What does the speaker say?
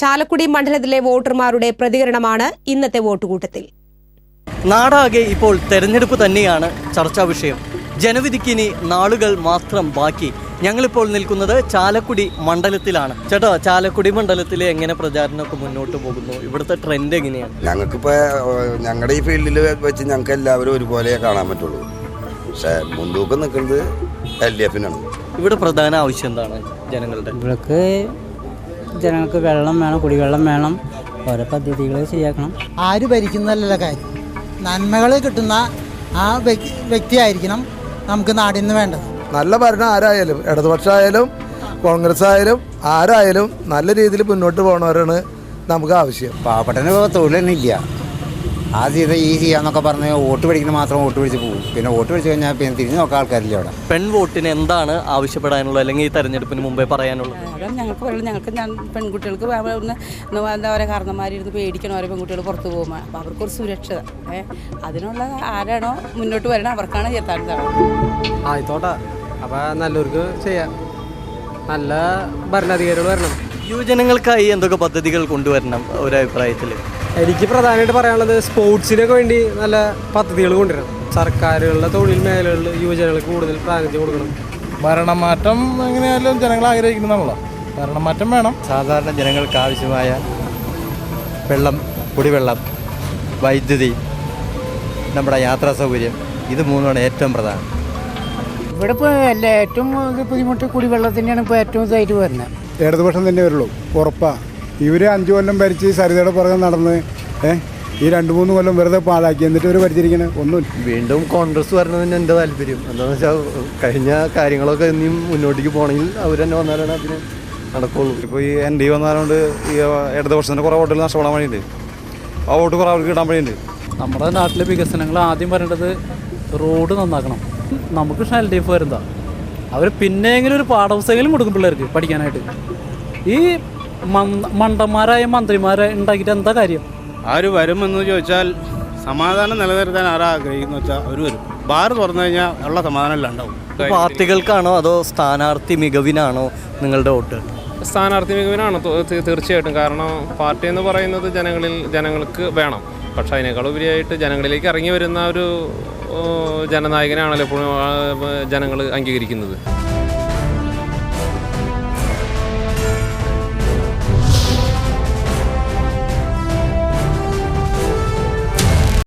ചാലക്കുടി മണ്ഡലത്തിലെ വോട്ടർമാരുടെ പ്രതികരണമാണ് ഇന്നത്തെ വോട്ടുകൂട്ടത്തിൽ. നാടാകെ ഇപ്പോൾ തെരഞ്ഞെടുപ്പ് തന്നെയാണ് ചർച്ചാ വിഷയം. ജനവിധിക്ക് ഇനി നാളുകൾ മാത്രം ബാക്കി. ഞങ്ങളിപ്പോൾ നിൽക്കുന്നത് ചാലക്കുടി മണ്ഡലത്തിലാണ്. ചേട്ടാ ചാലക്കുടി മണ്ഡലത്തിൽ എങ്ങനെ പ്രചാരണമൊക്കെ മുന്നോട്ട് പോകുന്നു? ഇവിടുത്തെ ട്രെൻഡ് എങ്ങനെയാണ്? ഞങ്ങൾക്കിപ്പോൾ ഞങ്ങളുടെ ഈ ഫീൽഡിൽ വെച്ച് ഞങ്ങൾക്ക് എല്ലാവരും ഒരുപോലെ കാണാൻ പറ്റുള്ളൂ. പക്ഷേ മുൻതൂക്കം നിൽക്കുന്നത് എൽ ഡി എഫിനാണ് ഇവിടെ പ്രധാന ആവശ്യം എന്താണ് ജനങ്ങളുടെ? ഇവിടേക്ക് ജനങ്ങൾക്ക് വെള്ളം വേണം കുടിവെള്ളം വേണം. ഓരോ പദ്ധതികൾ ശരിയാക്കണം. ആര് ഭരിക്കുന്നതല്ല കാര്യം. നന്മകൾ കിട്ടുന്ന ആ വ്യക്തി വ്യക്തിയായിരിക്കണം നമുക്ക് നാടിൽ നിന്ന് വേണ്ടത്. നല്ല ഭരണം ആരായാലും ഇടതുപക്ഷമായാലും കോൺഗ്രസ് ആയാലും ആരായാലും നല്ല രീതിയിൽ മുന്നോട്ട് പോകണവരാണ് നമുക്ക് ആവശ്യം. പാവപ്പെട്ടന് തൊഴിലൊന്നും ഇല്ല. ആ ചെയ്ത ഈ ചെയ്യാന്നൊക്കെ പറഞ്ഞ് വോട്ട് പിടിക്കുന്ന മാത്രം വോട്ട് പിടിച്ച് പോകും പിന്നെ വോട്ട് പിടിച്ച് കഴിഞ്ഞാൽ പിന്നെ തിരിഞ്ഞ് നോക്കാൻ ആൾക്കാരില്ല അവിടെ. പെൺ വോട്ടിന് എന്താണ് ആവശ്യപ്പെടാനുള്ളത്? അല്ലെങ്കിൽ ഈ തെരഞ്ഞെടുപ്പിന് മുമ്പേ പറയാനുള്ളത്? അതാണ് ഞങ്ങൾക്ക് പറയുന്നത്. ഞങ്ങൾക്ക് ഞാൻ പെൺകുട്ടികൾക്ക് എന്താ പറയുക കാരണന്മാരിരുന്ന് പേടിക്കണം ഓരോ പെൺകുട്ടികൾ പുറത്തു പോകുമ്പോൾ അപ്പോൾ അവർക്കൊരു സുരക്ഷ ഏ അതിനുള്ള ആരാണോ മുന്നോട്ട് വരണം അവർക്കാണ് എത്താൻ അപ്പം ആയിത്തോട്ടെ അപ്പോൾ നല്ലവർക്ക് ചെയ്യാം. നല്ല ഭരണാധികാരികൾ വരണം. യുവജനങ്ങൾക്കായി എന്തൊക്കെ പദ്ധതികൾ കൊണ്ടുവരണം ഒരു അഭിപ്രായത്തിൽ? എനിക്ക് പ്രധാനമായിട്ട് പറയാനുള്ളത് സ്പോർട്സിനൊക്കെ വേണ്ടി നല്ല പദ്ധതികൾ കൊണ്ടുവരണം. സർക്കാരുകളുടെ തൊഴിൽ മേഖലകളിൽ യുവജനങ്ങൾക്ക് കൂടുതൽ പ്രാതിനിധ്യം കൊടുക്കണം. ഭരണമാറ്റം എങ്ങനെയായാലും ജനങ്ങൾ ആഗ്രഹിക്കുന്നതാണല്ലോ. ഭരണമാറ്റം വേണം. സാധാരണ ജനങ്ങൾക്ക് ആവശ്യമായ വെള്ളം കുടിവെള്ളം വൈദ്യുതി നമ്മുടെ യാത്രാ സൗകര്യം ഇത് മൂന്നാണ് ഏറ്റവും പ്രധാനം. ഇവിടെ ഇപ്പോൾ അല്ല ഏറ്റവും ബുദ്ധിമുട്ട് കുടിവെള്ളത്തിന്റെയാണ് ഇപ്പോൾ ഏറ്റവും ഇതായിട്ട് വരുന്നത്. ഇടതുപക്ഷം തന്നെ വരുള്ളൂ. ഉറപ്പാ. ഇവർ അഞ്ചു കൊല്ലം ഭരിച്ച് സരിതയുടെ പുറകെ നടന്ന് ഏഹ് ഈ രണ്ട് മൂന്ന് കൊല്ലം വെറുതെ പാഴാക്കി. എന്നിട്ട് ഇവർ ഭരിച്ചിരിക്കണേ? ഒന്നും വീണ്ടും കോൺഗ്രസ് വരണതിന് എന്റെ താല്പര്യം. എന്താണെന്ന് വെച്ചാൽ കഴിഞ്ഞ കാര്യങ്ങളൊക്കെ ഇനിയും മുന്നോട്ടേക്ക് പോകണമെങ്കിൽ അവർ തന്നെ വന്നാലാണ് അതിന് നടക്കുള്ളൂ. ഇപ്പോൾ ഈ എൻ ഡി വന്നതുകൊണ്ട് ഈ ഇടതുപക്ഷത്തിന്റെ കുറേ വോട്ടുകൾ നഷ്ടപ്പെടാൻ വേണ്ടിയിട്ട്. ആ വോട്ട് കുറേ അവർക്ക് കിട്ടാൻ വേണ്ടിയിട്ട്. നമ്മുടെ നാട്ടിലെ വികസനങ്ങൾ ആദ്യം വരേണ്ടത് റോഡ് നന്നാക്കണം. നമുക്ക് എൽ ഡി എഫ് വരുന്നതാ. അവർ പിന്നെയെങ്കിലും ഒരു പാഠപുസ്തകങ്ങളും കൊടുക്കും പിള്ളേർക്ക് പഠിക്കാനായിട്ട്? ഈ മണ്ടന്മാരായ മന്ത്രിമാരെ ഉണ്ടാക്കിയിട്ട് എന്താ കാര്യം? ആര് വരുമെന്ന് ചോദിച്ചാൽ സമാധാനം നിലനിർത്താൻ ആരാ ആഗ്രഹിക്കുന്നു വെച്ചാൽ അവർ വരും ബാർ തുറന്നു കഴിഞ്ഞാൽ ഉള്ള സമാധാനം എല്ലാം ഉണ്ടാവും. പാർട്ടികൾക്കാണോ അതോ സ്ഥാനാർത്ഥി മികവിനാണോ നിങ്ങളുടെ വോട്ട്? സ്ഥാനാർത്ഥി മികവിനാണ് തീർച്ചയായിട്ടും. കാരണം പാർട്ടി എന്ന് പറയുന്നത് ജനങ്ങളിൽ ജനങ്ങൾക്ക് വേണം. പക്ഷേ അതിനേക്കാൾ ഉപരിയായിട്ട് ജനങ്ങളിലേക്ക് ഇറങ്ങി വരുന്ന ഒരു ജനനായകനാണല്ലോ എപ്പോഴും ജനങ്ങൾ അംഗീകരിക്കുന്നത്.